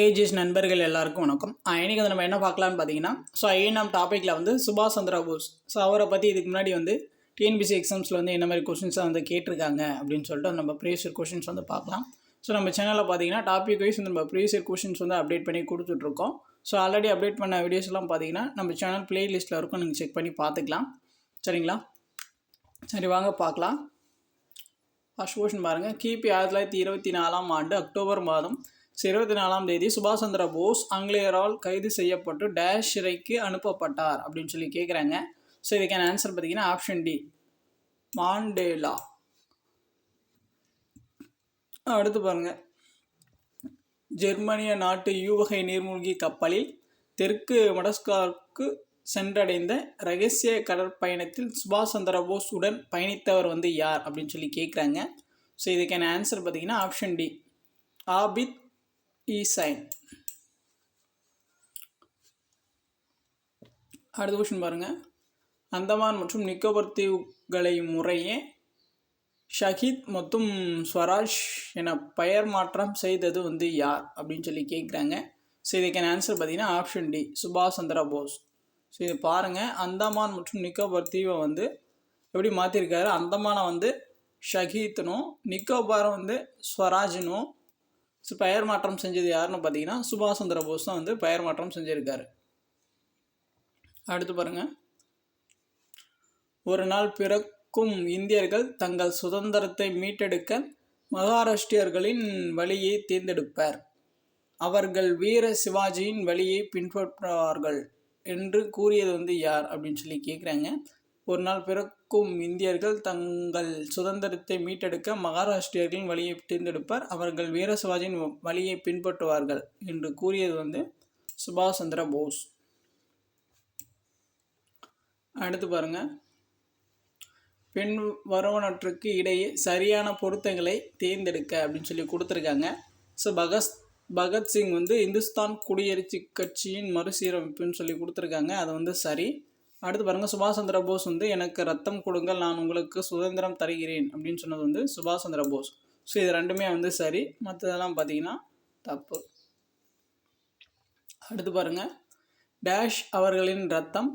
Age is நண்பர்கள் எல்லாருக்கும் வணக்கம். இன்றைக்கி வந்து நம்ம என்ன பார்க்கலான்னு பார்த்தீங்கன்னா ஸோ ஐஎன்எம் டாப்பிக்கில் வந்து சுபாஷ் சந்திர போஸ். ஸோ அவரை பற்றி இதுக்கு முன்னாடி வந்து டிஎன்பிசி எக்ஸாம்ஸில் வந்து என்ன மாதிரி கொஷின்ஸை வந்து கேட்டிருக்காங்க அப்படின்னு சொல்லிட்டு நம்ம ப்ரீவியஸ் கொஷின்ஸ் வந்து பார்க்கலாம். ஸோ நம்ம சேனலில் பார்த்தீங்கன்னா டாபிக் வைஸ் நம்ம ப்ரீவியஸ் கொஷின்ஸ் வந்து அப்டேட் பண்ணி கொடுத்துட்ருக்கோம் ஸோ ஆல்ரெடி அப்டேட் பண்ண வீடியோஸ்லாம் பார்த்தீங்கன்னா நம்ம சேனல் பிளேலிஸ்ட்டில் இருக்கும். நீங்கள் செக் பண்ணி பார்த்துக்கலாம். சரிங்களா? சரி வாங்க பார்க்கலாம். ஃபர்ஸ்ட் கொஷின் பாருங்கள் கிபி ஆயிரத்தி தொள்ளாயிரத்தி இருபத்தி நாலாம் ஆண்டு அக்டோபர் மாதம் இருபத்தி நாலாம் தேதி சுபாஷ் சந்திர போஸ் ஆங்கிலேயரால் கைது செய்யப்பட்டு டேஷ் சிறைக்கு அனுப்பப்பட்டார் அப்படின்னு சொல்லி கேட்குறாங்க ஸோ இதுக்கான ஆன்சர் பார்த்தீங்கன்னா ஆப்ஷன் டி மாண்டேலா. அடுத்து பாருங்க. ஜெர்மனிய நாட்டு யூவகை நீர்மூழ்கி கப்பலில் தெற்கு மடஸ்கார்க்கு சென்றடைந்த ரகசிய கடற்பயணத்தில் சுபாஷ் சந்திர போஸ் உடன் பயணித்தவர் வந்து யார் அப்படின்னு சொல்லி கேட்குறாங்க ஸோ இதுக்கான ஆன்சர் பார்த்தீங்கன்னா ஆப்ஷன் டி ஆபித் E ஈசைன் அடுத்த கொஷின் பாருங்கள் அந்தமான் மற்றும் நிக்கோபர் தீவுகளை முறையே ஷஹீத் மற்றும் ஸ்வராஜ் என பெயர் மாற்றம் செய்தது வந்து யார்? அப்படின்னு சொல்லி கேட்குறாங்க ஸோ இதுக்கான ஆன்சர் பார்த்தீங்கன்னா ஆப்ஷன் டி சுபாஷ் சந்திர போஸ். ஸோ இது பாருங்கள் அந்தமான் மற்றும் நிக்கோபார் தீவை வந்து எப்படி மாற்றிருக்காரு அந்தமானை வந்து ஷஹீத்னும் நிக்கோபாரை வந்து ஸ்வராஜ்னும் ஸோ பெயர் மாற்றம் செஞ்சது யாருன்னு பார்த்தீங்கன்னா சுபாஷ் சந்திர போஸ் தான் வந்து பெயர் மாற்றம் செஞ்சுருக்காரு. அடுத்து பாருங்கள் ஒரு நாள் பிறக்கும் இந்தியர்கள் தங்கள் சுதந்திரத்தை மீட்டெடுக்க மகாராஷ்டிரியர்களின் வழியை தேர்ந்தெடுப்பர். அவர்கள் வீர சிவாஜியின் வழியை பின்பற்றுவார்கள் என்று கூறியது வந்து யார் அப்படின்னு சொல்லி கேட்குறாங்க ஒரு நாள் பிறக்கும் இந்தியர்கள் தங்கள் சுதந்திரத்தை மீட்டெடுக்க மகாராஷ்டிரியர்களின் வழியை தேர்ந்தெடுப்பார். அவர்கள் வீர சிவாஜியின் வழியை பின்பற்றுவார்கள் என்று கூறியது வந்து சுபாஷ் சந்திர போஸ். அடுத்து பாருங்க. பெண் வருவனற்றுக்கு இடையே சரியான பொருத்தங்களை தேர்ந்தெடுக்க அப்படின்னு சொல்லி கொடுத்துருக்காங்க. ஸோ பகத் பகத்சிங் வந்து இந்துஸ்தான் குடியரசு கட்சியின் மறுசீரமைப்புன்னு சொல்லி கொடுத்துருக்காங்க. அது வந்து சரி. அடுத்து பாருங்கள் சுபாஷ் சந்திர போஸ் வந்து எனக்கு ரத்தம் கொடுங்கள் நான் உங்களுக்கு சுதந்திரம் தருகிறேன் அப்படின்னு சொன்னது வந்து சுபாஷ் சந்திர போஸ். ஸோ இது ரெண்டுமே வந்து சரி. மற்றதெல்லாம் பார்த்தீங்கன்னா தப்பு. அடுத்து பாருங்கள் டேஷ் அவர்களின் ரத்தம்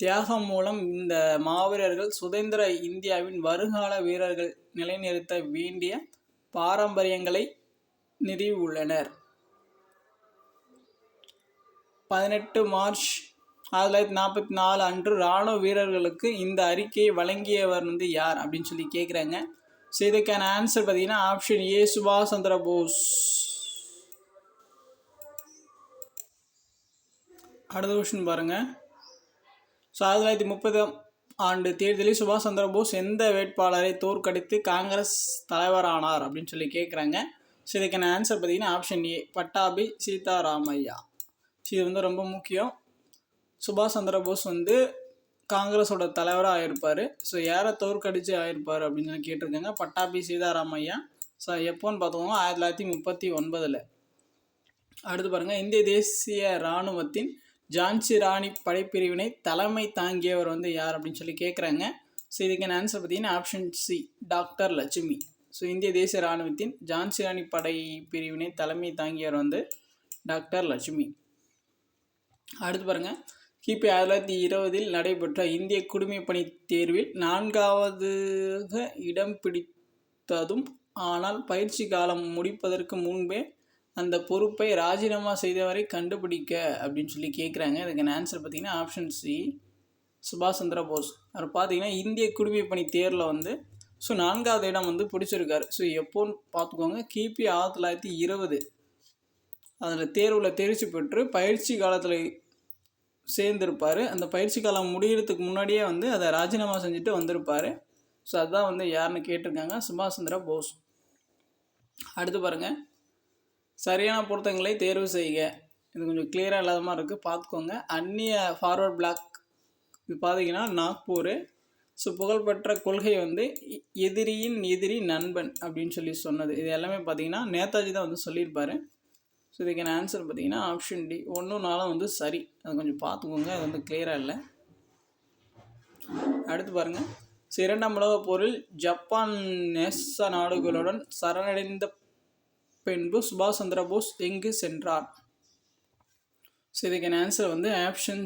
தியாகம் மூலம் இந்த மாவீரர்கள் சுதந்திர இந்தியாவின் வருங்கால வீரர்கள் நிலைநிறுத்த வேண்டிய பாரம்பரியங்களை நிறுவியுள்ளனர். பதினெட்டு மார்ச் ஆயிரத்தி தொள்ளாயிரத்தி நாற்பத்தி நாலு அன்று இராணுவ வீரர்களுக்கு இந்த அறிக்கையை வழங்கியவர் வந்து யார் அப்படின்னு சொல்லி கேட்குறாங்க ஸோ இதுக்கான ஆன்சர் பார்த்தீங்கன்னா ஆப்ஷன் ஏ சுபாஷ் சந்திர போஸ். அடுத்த கொஷின் பாருங்கள் ஸோ ஆயிரத்தி தொள்ளாயிரத்தி முப்பதாம் ஆண்டு தேர்தலில் சுபாஷ் சந்திர போஸ் எந்த வேட்பாளரை தோற்கடித்து காங்கிரஸ் தலைவரானார் அப்படின்னு சொல்லி கேட்குறாங்க ஸோ இதுக்கான ஆன்சர் பார்த்தீங்கன்னா option A Pattabhi Sitaramayya. So இது வந்து ரொம்ப முக்கியம். சுபாஷ் சந்திரபோஸ் வந்து காங்கிரஸோட தலைவராக ஆயிருப்பார். ஸோ யாரை தோற்கடிச்சு ஆயிருப்பார் அப்படின்னு சொல்லி கேட்டிருக்காங்க. பட்டாபி சீதாராமையா. ஸோ எப்போன்னு பார்த்துக்கோங்க ஆயிரத்தி தொள்ளாயிரத்தி முப்பத்தி ஒன்பதில். அடுத்து பாருங்கள் இந்திய தேசிய இராணுவத்தின் ஜான்சி ராணி படைப்பிரிவினை தலைமை தாங்கியவர் வந்து யார் அப்படின்னு சொல்லி கேட்குறாங்க. ஸோ இதுக்கான ஆன்சர் பார்த்தீங்கன்னா option C doctor Lakshmi. So இந்திய தேசிய இராணுவத்தின் ஜான்சி ராணி படை பிரிவினை தலைமை தாங்கியவர் வந்து டாக்டர் லட்சுமி. அடுத்து பாருங்கள் கிபி ஆயிரத்தி தொள்ளாயிரத்தி இருபதில் நடைபெற்ற இந்திய குடிமைப்பணி தேர்வில் நான்காவது இடம் பிடித்ததும் ஆனால் பயிற்சி காலம் முடிப்பதற்கு முன்பே அந்த பொறுப்பை ராஜினாமா செய்தவரை கண்டுபிடிக்க அப்படின்னு சொல்லி கேட்குறாங்க இதுக்கான ஆன்சர் பார்த்தீங்கன்னா ஆப்ஷன் சி சுபாஷ் சந்திர போஸ். அவர் பார்த்தீங்கன்னா இந்திய குடிமைப்பணி தேர்வில் வந்து ஸோ நான்காவது இடம் வந்து பிடிச்சிருக்காரு. ஸோ எப்போன்னு பார்த்துக்கோங்க கிபி ஆயிரத்தி தொள்ளாயிரத்தி இருபது. அதில் தேர்வில் தேர்ச்சி பெற்று பயிற்சி காலத்தில் சேர்ந்துருப்பார். அந்த பயிற்சி காலம் முடிகிறதுக்கு முன்னாடியே வந்து அதை ராஜினாமா செஞ்சுட்டு வந்திருப்பார். ஸோ அதுதான் வந்து யாருன்னு கேட்டிருக்காங்க. சுபாஷ் சந்திரா போஸ். அடுத்து பாருங்கள் சரியான பொருத்தங்களை தேர்வு செய்க. இது கொஞ்சம் கிளியராக இல்லாத மாதிரி இருக்குது பார்த்துக்கோங்க. அந்நிய ஃபார்வர்ட் பிளாக் இது பார்த்தீங்கன்னா நாக்பூர். ஸோ புகழ்பெற்ற கொள்கை வந்து எதிரியின் எதிரி நண்பன் அப்படின்னு சொல்லி சொன்னது. இது எல்லாமே பார்த்தீங்கன்னா நேதாஜி தான் வந்து சொல்லியிருப்பார். ஸோ இதுக்கான ஆன்சர் பார்த்தீங்கன்னா ஆப்ஷன் டி ஒன்றும் நாளும் வந்து சரி. அது கொஞ்சம் பார்த்துக்கோங்க. அது வந்து கிளியராக இல்லை. அடுத்து பாருங்கள் ஸோ இரண்டாம் உலகப் போரில் ஜப்பான் நேச நாடுகளுடன் சரணடைந்த பின்பு சுபாஷ் சந்திர போஸ் எங்கு சென்றார்? ஸோ இதுக்கான ஆன்சர் வந்து ஆப்ஷன்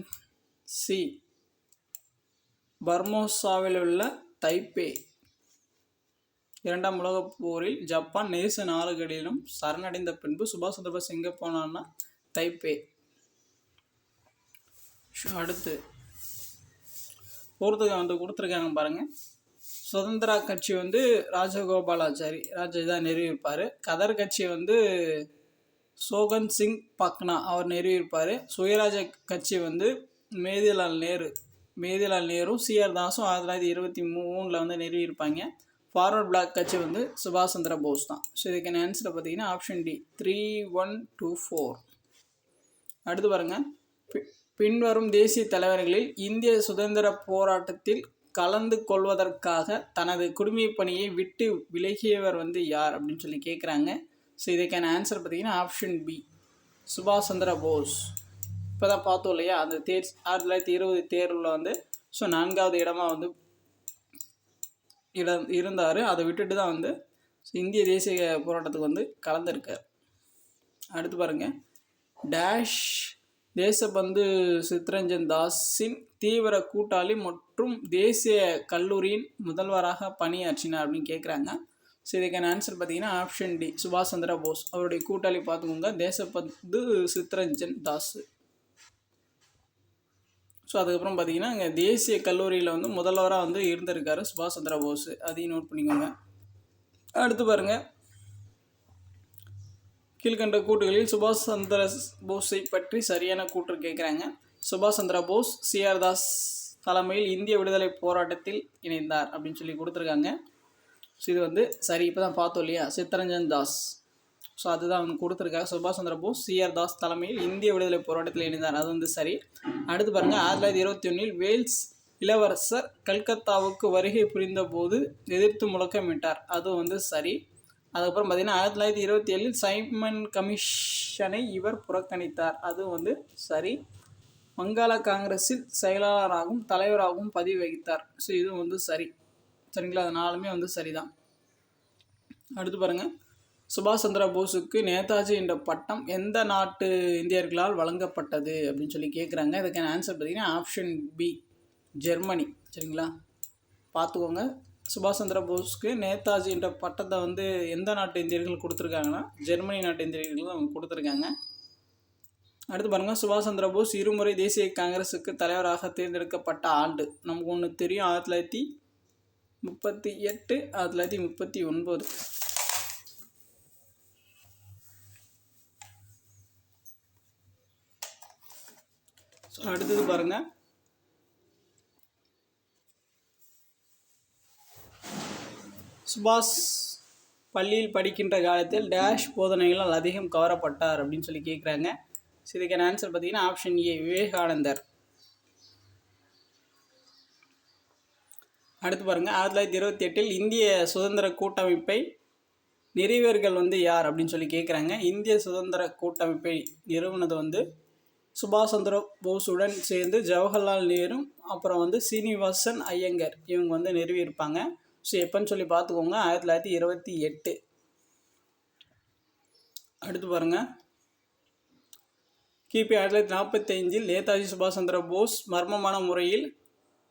சி பர்மோசாவில் உள்ள தைப்பே. இரண்டாம் உலகப் போரில் ஜப்பான் நேச நாடுகளிலும் சரணடைந்த பின்பு சுபாஷ் சந்திரபோஸ் எங்கே போனான்னா தைப்பே. அடுத்து. போகிறதுக்கு வந்து கொடுத்துருக்காங்க பாருங்கள் சுதந்திரா கட்சி வந்து ராஜகோபாலாச்சாரி ராஜா தான் நிறுவியிருப்பார் கதர் கட்சி வந்து சோகன் சிங் பக்னா அவர் நிறுவியிருப்பார் சுயராஜ கட்சி வந்து மேதிலால் நேரு மேதிலால் நேரும் சிஆர் தாஸும் ஆயிரத்தி தொள்ளாயிரத்தி இருபத்தி மூணில் வந்து நிறுவியிருப்பாங்க ஃபார்வர்ட் பிளாக் கட்சி வந்து சுபாஷ் சந்திர போஸ் தான். ஸோ இதுக்கான ஆன்சரை பார்த்தீங்கன்னா option D three one two four அடுத்து பாருங்கள் பின்வரும் தேசிய தலைவர்களில் இந்திய சுதந்திர போராட்டத்தில் கலந்து கொள்வதற்காக தனது குடிமைப் பணியை விட்டு விலகியவர் வந்து யார் அப்படின்னு சொல்லி கேட்குறாங்க ஸோ இதுக்கான ஆன்சர் பார்த்தீங்கன்னா ஆப்ஷன் பி சுபாஷ் சந்திர போஸ். இப்போ தான் பார்த்தோம் இல்லையா? அந்த தேர் ஆயிரத்தி தொள்ளாயிரத்தி இருபது தேர்வில் வந்து ஸோ நான்காவது இடமா வந்து இடம் இருந்தார். அதை விட்டுட்டு தான் வந்து இந்திய தேசிய போராட்டத்துக்கு வந்து கலந்துருக்கார். அடுத்து பாருங்கள் டேஷ் தேசபந்து சித்ரஞ்சன் தாஸின் தீவிர கூட்டாளி மற்றும் தேசிய கல்லூரியின் முதல்வராக பணியாற்றினார் அப்படின்னு கேட்குறாங்க ஸோ இதுக்கான ஆன்சர் பார்த்தீங்கன்னா ஆப்ஷன் டி சுபாஷ் சந்திர போஸ். அவருடைய கூட்டாளி பார்த்துக்கோங்க. தேசபந்து சித்ரஞ்சன் தாஸ். ஸோ அதுக்கப்புறம் பார்த்தீங்கன்னா இங்கே தேசிய கல்லூரியில் வந்து முதல்வராக வந்து இருந்திருக்காரு சுபாஷ் சந்திர போஸ். அதையும் நோட் பண்ணிக்கோங்க. அடுத்து பாருங்கள் கீழ்கண்ட கூட்டுகளில் சுபாஷ் சந்திர போஸை பற்றி சரியான கூற்று கேட்குறாங்க சுபாஷ் சந்திர போஸ் சிஆர் தாஸ் தலைமையில் இந்திய விடுதலை போராட்டத்தில் இணைந்தார் அப்படின்னு சொல்லி கொடுத்துருக்காங்க. ஸோ இது வந்து சரி இப்போ தான் பார்த்தோம் இல்லையா? சித்தரஞ்சன் தாஸ். ஸோ அதுதான் அவங்க கொடுத்துருக்காங்க. சுபாஷ் சந்திர போஸ் சிஆர் தாஸ் தலைமையில் இந்திய விடுதலை போராட்டத்தில் இணைந்தார். அது வந்து சரி. அடுத்து பாருங்கள் ஆயிரத்தி தொள்ளாயிரத்தி இருபத்தி ஒன்றில் வேல்ஸ் இளவரசர் கல்கத்தாவுக்கு வருகை புரிந்தபோது எதிர்த்து முழக்கமிட்டார். அதுவும் வந்து சரி. அதுக்கப்புறம் பார்த்தீங்கன்னா ஆயிரத்தி தொள்ளாயிரத்தி இருபத்தி ஏழில் சைமன் கமிஷனை இவர் புறக்கணித்தார். அதுவும் வந்து சரி. வங்காள காங்கிரஸில் செயலாளராகவும் தலைவராகவும் பதிவு வகித்தார் ஸோ இதுவும் வந்து சரி. சரிங்களா? அது நாலுமே வந்து சரிதான். அடுத்து பாருங்கள் சுபாஷ் சந்திர போஸுக்கு நேதாஜி என்ற பட்டம் எந்த நாட்டு இந்தியர்களால் வழங்கப்பட்டது அப்படின்னு சொல்லி கேட்குறாங்க இதுக்கான ஆன்சர் பார்த்தீங்கன்னா ஆப்ஷன் பி ஜெர்மனி. சரிங்களா? பார்த்துக்கோங்க. சுபாஷ் சந்திர போஸ்க்கு நேதாஜி என்ற பட்டத்தை வந்து எந்த நாட்டு இந்தியர்கள் கொடுத்துருக்காங்கன்னா ஜெர்மனி நாட்டு இந்தியர்கள் அவங்க கொடுத்துருக்காங்க. அடுத்து பாருங்கள் சுபாஷ் சந்திர போஸ் இருமுறை தேசிய காங்கிரஸுக்கு தலைவராக தேர்ந்தெடுக்கப்பட்ட ஆண்டு. நமக்கு ஒன்று தெரியும். ஆயிரத்தி தொள்ளாயிரத்தி முப்பத்தி எட்டு ஆயிரத்தி தொள்ளாயிரத்தி முப்பத்தி ஒன்பது. ஸோ அடுத்தது பாருங்கள் சுபாஷ் பள்ளியில் படிக்கின்ற காலத்தில் டேஷ் போதனைகளால் அதிகம் கவரப்பட்டார் அப்படின்னு சொல்லி கேட்குறாங்க ஸோ இதுக்கான ஆன்சர் பார்த்தீங்கன்னா ஆப்ஷன் ஏ விவேகானந்தர். அடுத்து பாருங்கள் ஆயிரத்தி தொள்ளாயிரத்தி இருபத்தி எட்டில் இந்திய சுதந்திர கூட்டமைப்பை நிறுவியர்கள் வந்து யார் அப்படின்னு சொல்லி கேட்குறாங்க இந்திய சுதந்திர கூட்டமைப்பை நிறுவனது வந்து சுபாஷ் சந்திர போஸுடன் சேர்ந்து ஜவஹர்லால் நேரு அப்புறம் வந்து சீனிவாசன் ஐயங்கர் இவங்க வந்து நிறுவியிருப்பாங்க. ஸோ எப்போன்னு சொல்லி பார்த்துக்கோங்க ஆயிரத்தி தொள்ளாயிரத்தி இருபத்தி எட்டு. அடுத்து பாருங்கள் கிபி ஆயிரத்தி தொள்ளாயிரத்தி நாற்பத்தி நேதாஜி சுபாஷ் சந்திர போஸ் மர்மமான முறையில்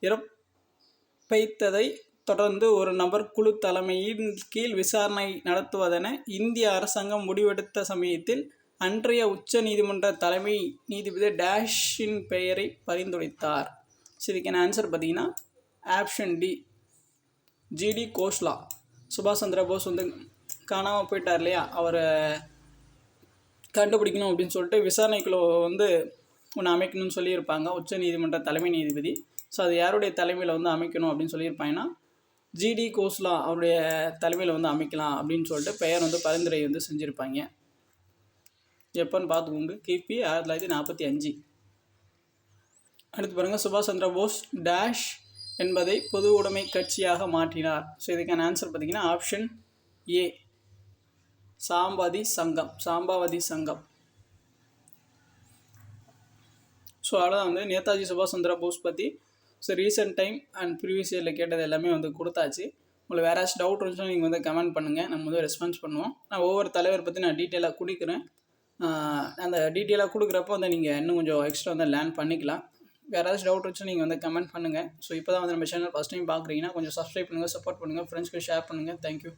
இறப்பைத்ததை தொடர்ந்து ஒரு நபர் குழு தலைமையின் கீழ் விசாரணை நடத்துவதென இந்திய அரசாங்கம் முடிவெடுத்த சமயத்தில் அன்றைய உச்ச நீதிமன்ற தலைமை நீதிபதி டேஷின் பெயரை பரிந்துரைத்தார். சரிக்கான ஆன்சர் பார்த்தீங்கன்னா ஆப்ஷன் டி ஜிடி கோஷ்லா. சுபாஷ் சந்திர போஸ் வந்து காணாமல் போயிட்டார் இல்லையா? அவரை கண்டுபிடிக்கணும் அப்படின்னு சொல்லிட்டு விசாரணைக்குழு வந்து ஒன்று அமைக்கணும்னு சொல்லியிருப்பாங்க. உச்ச நீதிமன்ற தலைமை நீதிபதி. ஸோ அது யாருடைய தலைமையில் வந்து அமைக்கணும் அப்படின்னு சொல்லியிருப்பாங்கன்னா ஜிடி கோஸ்லா அவருடைய தலைமையில் வந்து அமைக்கலாம் அப்படின்னு சொல்லிட்டு பெயர் வந்து பரிந்துரை வந்து செஞ்சுருப்பாங்க. எப்போன்னு பார்த்துக்கோங்க கிபி ஆயிரத்தி தொள்ளாயிரத்தி நாற்பத்தி அஞ்சு. அடுத்து பாருங்கள் சுபாஷ் சந்திர போஸ் டேஷ் என்பதை பொது உடைமை கட்சியாக மாற்றினார். ஸோ இதுக்கான ஆன்சர் பார்த்தீங்கன்னா ஆப்ஷன் ஏ சாம்பாதி சங்கம் சாம்பாவதி சங்கம். ஸோ அவ்வளோதான் வந்து நேதாஜி சுபாஷ் சந்திர போஸ் பற்றி so recent time and previous இயரில் கேட்டது எல்லாமே வந்து கொடுத்தாச்சு. உங்களுக்கு வேறு டவுட் இருந்துச்சுன்னா நீங்கள் வந்து கமெண்ட் பண்ணுங்கள் நம்ம வந்து ரெஸ்பான்ஸ் பண்ணுவோம். நான் ஒவ்வொரு தலைவர் பற்றி நான் டீட்டெயிலாக குடிக்கிறேன். அந்த டீட்டெயிலாக கொடுக்குறப்போ வந்து நீங்கள் இன்னும் கொஞ்சம் எக்ஸ்ட்ரா வந்து லேர்ன் பண்ணிக்கலாம். வேறு ஏதாச்சும் டவுட் இருந்துச்சுன்னா நீங்கள் வந்து கமெண்ட் பண்ணுங்கள் ஸோ இப்போ தான் வந்து நம்ம சேனல் ஃபஸ்ட் டைம் பார்க்குறீங்கன்னா கொஞ்சம் சப்ஸ்கிரைப் பண்ணுங்கள் சப்போர்ட் பண்ணுங்கள் ஃப்ரெண்ட்ஸ்க்கு ஷேர் பண்ணுங்கள் தேங்க்யூ